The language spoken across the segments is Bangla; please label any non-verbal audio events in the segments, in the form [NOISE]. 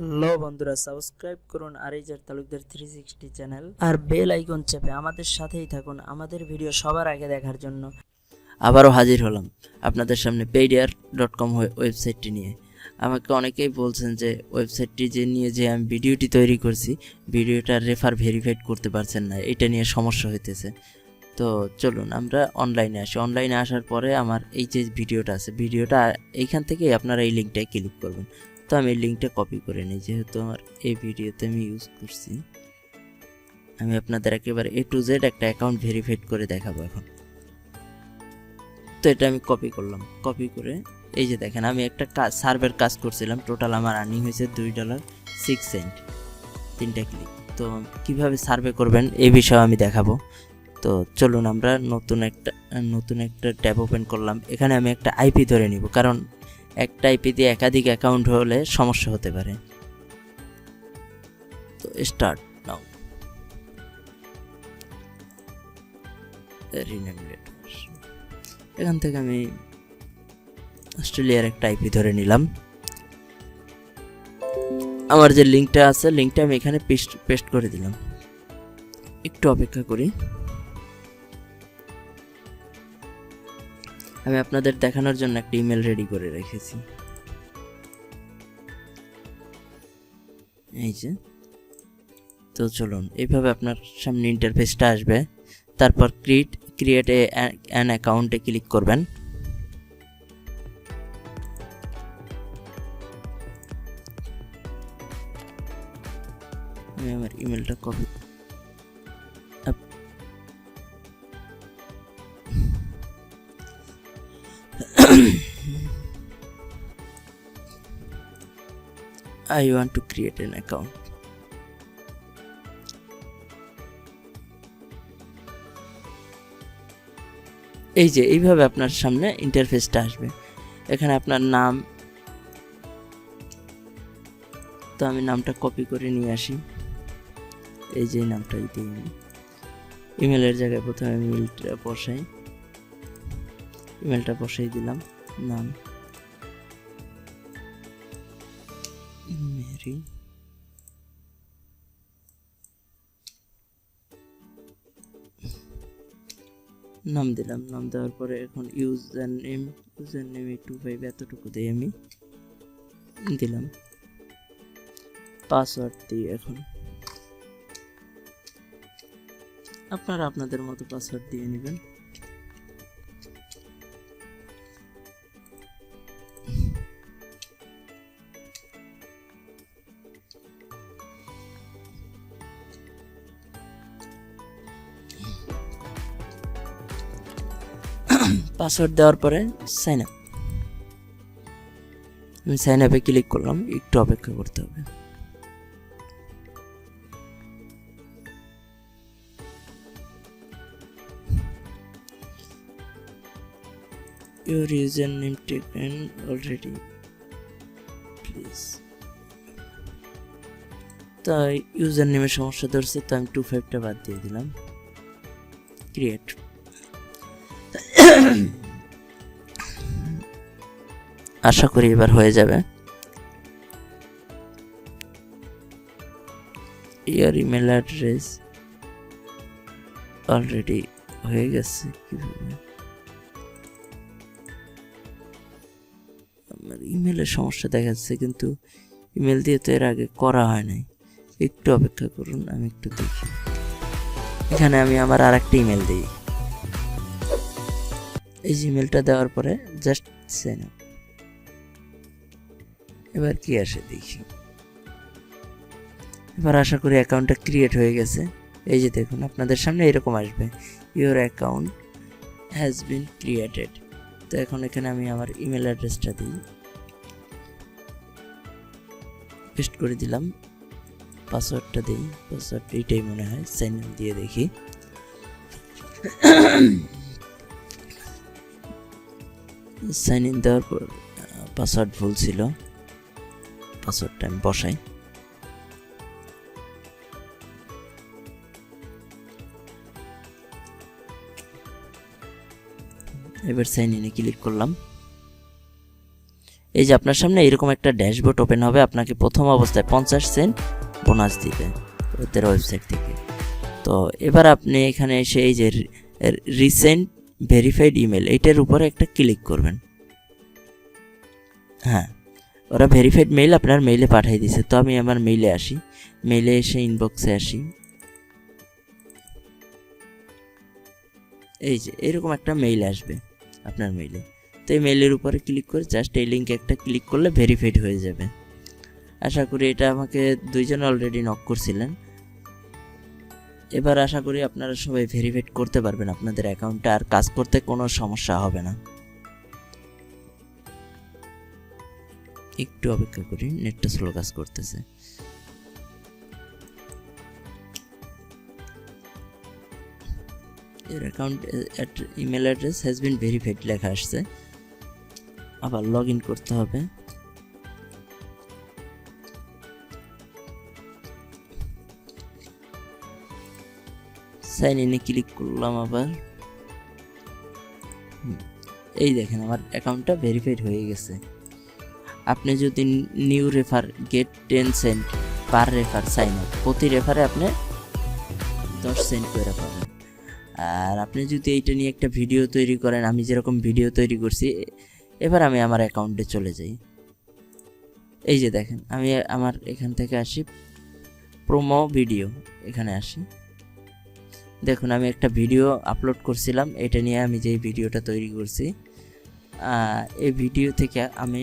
হ্যালো বন্ধুরা সাবস্ক্রাইব করুন Arizar Talukdar three sixty channel আর বেল আইকন চেপে আমাদের সাথেই থাকুন আমাদের ভিডিও সবার আগে দেখার জন্য। আবারও হাজির হলাম আপনাদের সামনে পেডিয়ার ডট কম ওয়েবসাইটটি নিয়ে। আমাকে অনেকেই বলছেন যে ওয়েবসাইটটি যে নিয়ে যে আমি ভিডিওটি তৈরি করছি ভিডিওটা রেফার ভেরিফাইড করতে পারছেন না, এটা নিয়ে সমস্যা হইতেছে। তো চলুন আমরা অনলাইনে আসি। অনলাইনে আসার পরে আমার এই যে ভিডিওটা আছে ভিডিওটা এইখান থেকেই আপনারা এই লিঙ্কটায় ক্লিক করবেন। তো আমি লিঙ্কটা কপি করে নিই, যেহেতু আমার এই ভিডিওতে আমি ইউজ করছি। আমি আপনাদের একেবারে এ টু জেড একটা অ্যাকাউন্ট ভেরিফাইড করে দেখাবো এখন। তো এটা আমি কপি করলাম। কপি করে, এই যে দেখেন, আমি একটা কাজ সার্ভের কাজ করছিলাম। টোটাল আমার আর্নিং হয়েছে দুই ডলার সিক্স সেন্ট তিনটা ক্লিক তো কীভাবে সার্ভে করবেন এই বিষয়ে আমি দেখাবো। তো চলুন আমরা নতুন একটা নতুন একটা ট্যাব ওপেন করলাম। এখানে আমি একটা আইপি ধরে নিব, কারণ একটা আইপি দিয়ে একাধিক অ্যাকাউন্ট হলে সমস্যা হতে পারে। তো স্টার্ট নাও এখান থেকে আমি অস্ট্রেলিয়ার একটা আইপি ধরে নিলাম। আমার যে লিঙ্কটা আছে লিঙ্কটা আমি এখানে পেস্ট পেস্ট করে দিলাম। একটু অপেক্ষা করি। আমি আপনাদের দেখানোর জন্য একটা ইমেল রেডি করে রেখেছি। এই যে। তো চলুন, এইভাবে আপনার সামনে ইন্টারফেসটা আসবে। তারপর ক্রিয়েট ক্রিয়েট এ অ্যান অ্যাকাউন্টে ক্লিক করবেন। [CLEARS THROAT] I want to create an account. এই যে, এইভাবে আপনার সামনে ইন্টারফেসটা আসবে। এখানে আপনার নাম। তো আমি নামটা কপি করে নিয়ে আসি। এই যে নামটাই দিই ইমেলের জায়গায় প্রথমে ইমেলটা বসাই। ইমেলটা বসাই দিলাম। নাম। মেরি নাম দিলাম। নাম দেওয়ার পরে এখন user name user name two five এতটুকু দিয়ে আমি। দিলাম। পাসওয়ার্ড দিই এখন। আপনারা আপনাদের মতো পাসওয়ার্ড দিয়ে নেবেন। পাসওয়ার্ড দেওয়ার পরে সাইন আপ আমি সাইন আপে ক্লিক করলাম, একটু অপেক্ষা করতে হবে Your username taken already. Please. তাই ইউজার নেমের সমস্যা ধরছে, তো আমি টু ফাইভটা বাদ দিয়ে দিলাম ক্রিয়েট আশা করি এবার হয়ে যাবে। ইয়ার ইমেল অ্যাড্রেস অলরেডি হয়ে গেছে কীভাবে? আমার ইমেলের সমস্যা দেখাচ্ছে, কিন্তু ইমেল দিয়ে তো এর আগে করা হয় নাই। একটু অপেক্ষা করুন, আমি একটু দেখি। এখানে আমি আমার আর একটা ইমেল দিই। এই জিমেলটা দেওয়ার পরে জাস্ট সেন এবার কি আসে দেখি। এবার আশা করি অ্যাকাউন্টটা ক্রিয়েট হয়ে গেছে। এই যে দেখুন, আপনাদের সামনে এরকম আসবে। Your account has been created তো এখন এখানে আমি আমার ইমেল অ্যাড্রেসটা দিই। পেস্ট করে দিলাম। পাসওয়ার্ডটা দিই। পাসওয়ার্ড এইটাই মনে হয়। সাইন ইন দিয়ে দেখি। সাইন ইন দেওয়ার পর পাসওয়ার্ড ভুল ছিল। পাসওয়ার্ডটা আমি বসাই। এবার সাইন ইনে ক্লিক করলাম। এই যে আপনার সামনে এরকম একটা ড্যাশবোর্ড ওপেন হবে, আপনাকে প্রথম অবস্থায় পঞ্চাশ সেন্ট বোনাস দিবে ওদের ওয়েবসাইট থেকে। তো এবার আপনি এখানে এসে এই যে রিসেন্ট ভেরিফাইড ইমেল এটার উপরে একটা ক্লিক করবেন। হ্যাঁ। ওরা ভেরিফাইড মেইল আপনার মেইলে পাঠিয়ে দিছে। তো আমি আমার মেইলে আসি। মেইলে এসে ইনবক্সে আসি। এই যে, এরকম একটা মেইল আসবে আপনার মেইলে তো এই মেইলের উপরে ক্লিক করে জাস্ট এই লিঙ্কে একটা ক্লিক করলে ভেরিফাইড হয়ে যাবে। আশা করি এটা আমাকে দুইজন অলরেডি নক করছিলেন। এবার আশা করি আপনারা সবাই ভেরিফাইড করতে পারবেন। আপনাদের অ্যাকাউন্টটা আর কাজ করতে কোনো সমস্যা হবে না। একটু অপেক্ষা করি, নেটটা স্লো কাজ করতেছে। এর account email address has been verified লেখা আসছে। আবার লগ ইন করতে হবে। সাইন ইনে ক্লিক করলাম আবার। এই দেখেন, আমার অ্যাকাউন্টটা ভেরিফাইড হয়ে গেছে। আপনি যদি new refer get ten cent per refer sign up প্রতি রেফারে আপনি দশ সেন্ট করে পাবেন। আর আপনি যদি এইটা নিয়ে একটা ভিডিও তৈরি করেন, আমি যেরকম ভিডিও তৈরি করছি, এবার আমি আমার অ্যাকাউন্টে চলে যাই। এই যে দেখেন, আমি আমার এখান থেকে আসি প্রোমো ভিডিও এখানে আসি। দেখুন, আমি একটা ভিডিও আপলোড করছিলাম, এটা নিয়ে আমি যেই ভিডিওটা তৈরি করছি এই ভিডিও থেকে আমি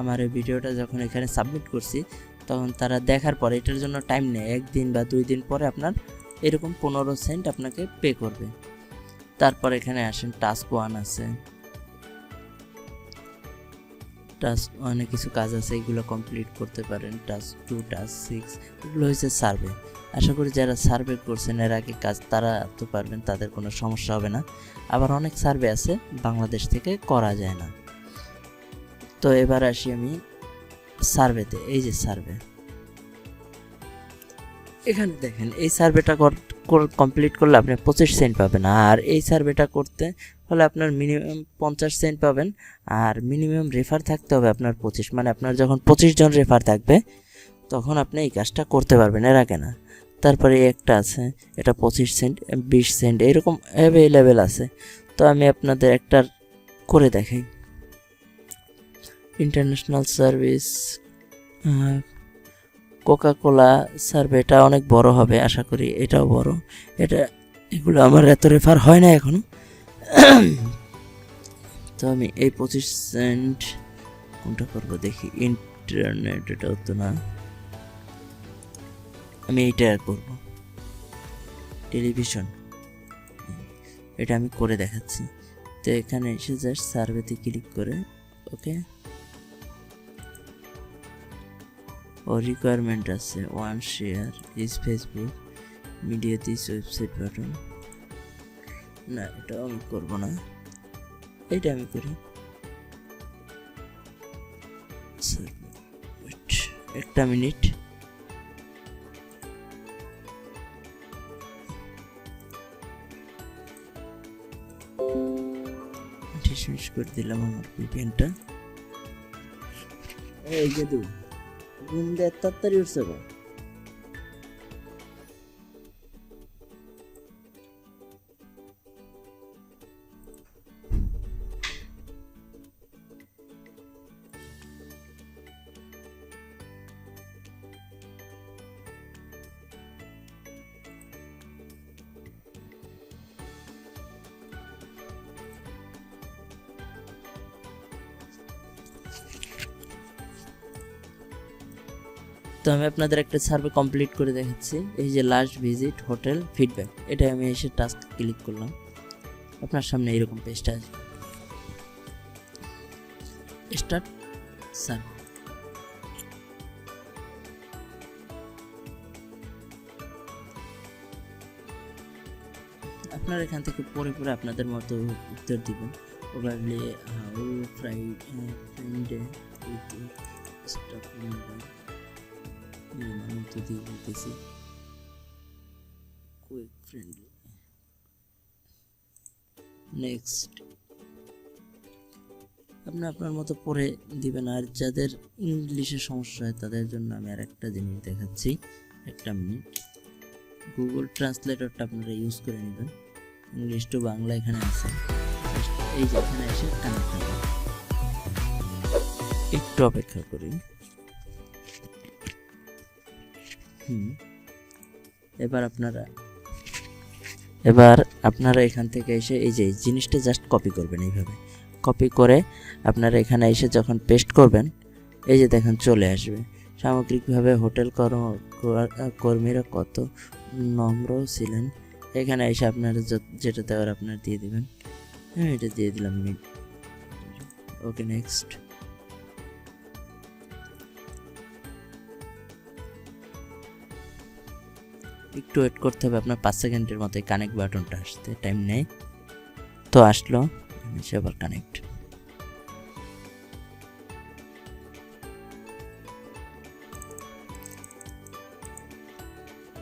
আমার এই ভিডিওটা যখন এখানে সাবমিট করছি, তখন তারা দেখার পরে এটার জন্য টাইম নেয়। একদিন বা দুই দিন পরে আপনার এরকম পনেরো সেন্ট আপনাকে পে করবে। তারপর এখানে আসেন টাস্ক ওয়ান আছে। টাস্ক ওয়ানে কিছু কাজ আছে, এগুলো কমপ্লিট করতে পারেন। টাস্ক টু টাস্ক সিক্স এগুলো হচ্ছে সার্ভে আশা করি যারা সার্ভে করছেন, এর আগে কাজ, তারা তো পারবেন, তাদের কোনো সমস্যা হবে না। আবার অনেক সার্ভে আছে, বাংলাদেশ থেকে করা যায় না। তো এবার আসি আমি সার্ভেতে এই যে সার্ভে এখানে দেখেন, এই সার্ভেটা কমপ্লিট করলে আপনি পঁচিশ সেন্ট পাবেন। আর এই সার্ভেটা করতে হলে আপনার মিনিমাম পঞ্চাশ সেন্ট পাবেন। আর মিনিমাম রেফার থাকতে হবে আপনার পঁচিশ। মানে আপনার যখন পঁচিশ জন রেফার থাকবে, তখন আপনি এই কাজটা করতে পারবেন, এর আগে না। তারপরে একটা আছে, এটা পঁচিশ সেন্ট বিশ সেন্ট এরকম অ্যাভেলেবেল আছে। তো আমি আপনাদের একটা করে দেখাই। ইন্টারন্যাশনাল সার্ভিস কোকা কোলা সার্ভেটা অনেক বড় হবে, আশা করি এটাও বড়। এটা, এগুলো আমার এত রেফার হয় না এখনও। তো আমি এই পঁচিশ সেন্ট কোনটা করব দেখি ইন্টারনেট এটা হতো না। আমি এইটা করব। টেলিভিশন এটা আমি করে দেখাচ্ছি। তো এখানে এসে জাস্ট সার্ভেতে ক্লিক করে ওকে ও রিকোয়ারমেন্ট আছে one share is Facebook media this website button না এটাও আমি করব না। এটা আমি করি। Wait, একটা মিনিট ডিসমিস করে দিলাম আমার ভিপিএনটা এই গেদু 自分でったったりする তো আমি আপনাদের একটা সার্ভে কমপ্লিট করে দেখাচ্ছি। এই যে লাস্ট ভিজিট হোটেল ফিডব্যাক এটা আমি এসে টাস্ক ক্লিক করলাম। আপনার সামনে এরকম পেজটা আসবে। স্টার্ট সার্ভে আপনারা এখান থেকে পরে পরে আপনাদের মতো উত্তর দিবেন। Probably how fried stock number আমি দিয়ে বলতেছি কুইক ফ্রেন্ডলি নেক্সট আপনি আপনার মতো পড়ে দিবেন। আর যাদের ইংলিশে সমস্যা হয়, তাদের জন্য আমি আর একটা জিনিস দেখাচ্ছি। একটা মিনিট। গুগল ট্রান্সলেটরটা আপনারা ইউজ করে নেবেন। ইংলিশ টু বাংলা এখানে আছে। এই যে এখানে এসে কানেক্ট হবে একটু অপেক্ষা করি। হুম। এবার আপনারা এবার আপনারা এখান থেকে এসে এই যে জিনিসটা জাস্ট কপি করবেন এইভাবে। কপি করে আপনারা এখানে এসে যখন পেস্ট করবেন, এই যে দেখেন চলে আসবে। সামগ্রিকভাবে হোটেল কর্ম- কর- কর্মীরা কত নম্র ছিলেন, এখানে এসে আপনারা যেটা দেওয়ার আপনারা দিয়ে দেবেন। হ্যাঁ এটা দিয়ে দিলাম ওকে নেক্সট একটু ওয়েট করতে হবে, আপনার পাঁচ সেকেন্ডের মধ্যে কানেক্ট বাটনটা আসতে। টাইম নেই। তো আসলো আবার কানেক্ট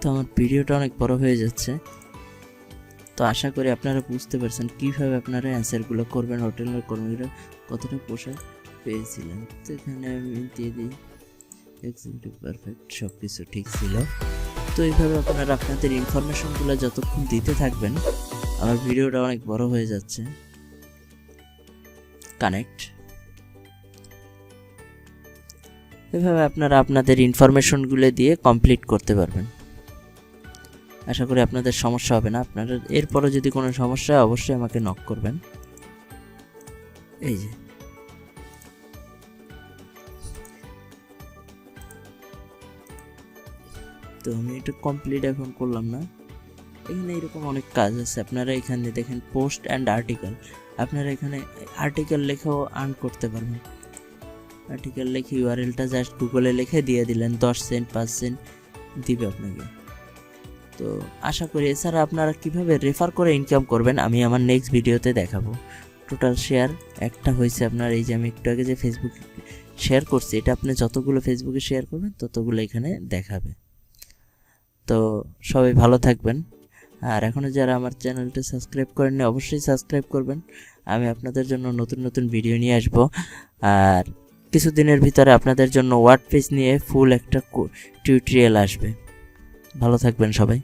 তো আমার ভিডিওটা অনেক বড় হয়ে যাচ্ছে। তো আশা করি আপনারা বুঝতে পারছেন কীভাবে আপনারা অ্যান্সারগুলো করবেন হোটেলের কর্মীরা কতটা পোশাক পেয়েছিলেন। তো এখানে আমি দিয়ে দিই। পারফেক্ট সব কিছু ঠিক ছিল। তো এইভাবে আপনারা আপনাদের ইনফরমেশনগুলো যতক্ষণ দিতে থাকবেন, আমার ভিডিওটা অনেক বড় হয়ে যাচ্ছে। কানেক্ট এভাবে আপনারা আপনাদের ইনফরমেশনগুলো দিয়ে কমপ্লিট করতে পারবেন। আশা করি আপনাদের সমস্যা হবে না। আপনারা এরপরও যদি কোনো সমস্যা অবশ্যই আমাকে নক করবেন। এই যে। তো আমি এটা কমপ্লিট এখন করলাম না। এখানে এরকম অনেক কাজ আছে। আপনারা এখানে দেখেন পোস্ট অ্যান্ড আর্টিকেল আপনারা এখানে আর্টিকেল লেখাও আর্ন করতে পারবেন। আর্টিকেল লিখে ইউআরএলটা জাস্ট গুগলে লিখে দিয়ে দিলেন, দশ সেন্ট পাঁচ সেন্ট দিবে আপনাকে। তো আশা করি এছাড়া আপনারা কীভাবে রেফার করে ইনকাম করবেন আমি আমার নেক্সট ভিডিওতে দেখাবো। টোটাল শেয়ার একটা হয়েছে আপনার, এই যে আমি একটু আগে যে ফেসবুক শেয়ার করছি, এটা আপনি যতগুলো ফেসবুকে শেয়ার করবেন, ততগুলো এখানে দেখাবে। তো সবাই ভালো থাকবেন। আর এখনও যারা আমার চ্যানেলটা সাবস্ক্রাইব করেননি, অবশ্যই সাবস্ক্রাইব করবেন। আমি আপনাদের জন্য নতুন নতুন ভিডিও নিয়ে আসব। আর কিছুদিনের ভিতরে আপনাদের জন্য ওয়ার্ড পেজ নিয়ে ফুল একটা টিউটোরিয়াল আসবে। ভালো থাকবেন সবাই।